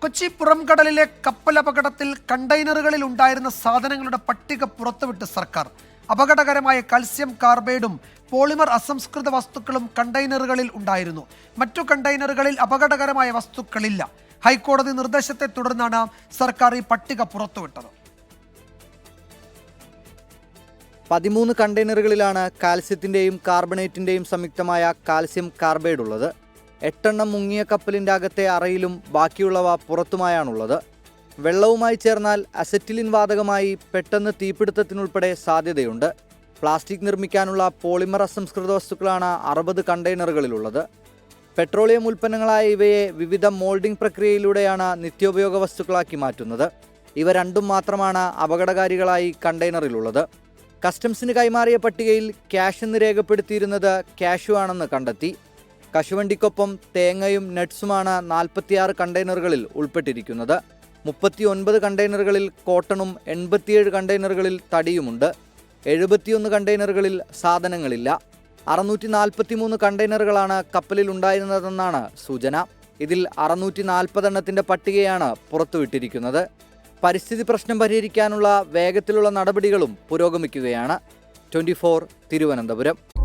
കൊച്ചി പുറംകടലിലെ കപ്പലപകടത്തിൽ കണ്ടെയ്നറുകളിൽ ഉണ്ടായിരുന്ന സാധനങ്ങളുടെ പട്ടിക പുറത്തുവിട്ട് സർക്കാർ. അപകടകരമായ കാൽസ്യം കാർബൈഡും പോളിമർ അസംസ്കൃത വസ്തുക്കളും കണ്ടെയ്നറുകളിൽ ഉണ്ടായിരുന്നു. മറ്റു കണ്ടെയ്നറുകളിൽ അപകടകരമായ വസ്തുക്കളില്ല. ഹൈക്കോടതി നിർദ്ദേശത്തെ തുടർന്നാണ് സർക്കാർ ഈ പട്ടിക പുറത്തുവിട്ടത്. പതിമൂന്ന് കണ്ടെയ്നറുകളിലാണ് കാൽസ്യത്തിന്റെയും കാർബണേറ്റിന്റെയും സംയുക്തമായ കാൽസ്യം കാർബൈഡ് ഉള്ളത് എട്ടെണ്ണം മുങ്ങിയ കപ്പലിന്റെ അകത്തെ അറയിലും ബാക്കിയുള്ളവ പുറത്തുമായാണുള്ളത്. വെള്ളവുമായി ചേർന്നാൽ അസറ്റിലിൻ വാതകമായി പെട്ടെന്ന് തീപിടുത്തത്തിനുൾപ്പെടെ സാധ്യതയുണ്ട്. പ്ലാസ്റ്റിക് നിർമ്മിക്കാനുള്ള പോളിമർ അസംസ്കൃത വസ്തുക്കളാണ് അറുപത് കണ്ടെയ്നറുകളിലുള്ളത്. പെട്രോളിയം ഉൽപ്പന്നങ്ങളായ ഇവയെ വിവിധ മോൾഡിംഗ് പ്രക്രിയയിലൂടെയാണ് നിത്യോപയോഗ വസ്തുക്കളാക്കി മാറ്റുന്നത്. ഇവ രണ്ടും മാത്രമാണ് അപകടകാരികളായി കണ്ടെയ്നറിലുള്ളത്. കസ്റ്റംസിന് കൈമാറിയ പട്ടികയിൽ ക്യാഷ് എന്ന് രേഖപ്പെടുത്തിയിരുന്നത് ക്യാഷു ആണെന്ന് കണ്ടെത്തി. കശുവണ്ടിക്കൊപ്പം തേങ്ങയും നട്ട്സുമാണ് നാൽപ്പത്തിയാറ് കണ്ടെയ്നറുകളിൽ ഉൾപ്പെട്ടിരിക്കുന്നത്. മുപ്പത്തി ഒൻപത് കണ്ടെയ്നറുകളിൽ കോട്ടണും എൺപത്തിയേഴ് കണ്ടെയ്നറുകളിൽ തടിയുമുണ്ട്. എഴുപത്തിയൊന്ന് കണ്ടെയ്നറുകളിൽ സാധനങ്ങളില്ല. അറുന്നൂറ്റി നാൽപ്പത്തിമൂന്ന് കണ്ടെയ്നറുകളാണ് കപ്പലിൽ ഉണ്ടായിരുന്നതെന്നാണ് സൂചന. ഇതിൽ അറുന്നൂറ്റി നാൽപ്പതെണ്ണത്തിന്റെ പട്ടികയാണ് പുറത്തുവിട്ടിരിക്കുന്നത്. പരിസ്ഥിതി പ്രശ്നം പരിഹരിക്കാനുള്ള വേഗത്തിലുള്ള നടപടികളും പുരോഗമിക്കുകയാണ്. ട്വന്റി തിരുവനന്തപുരം.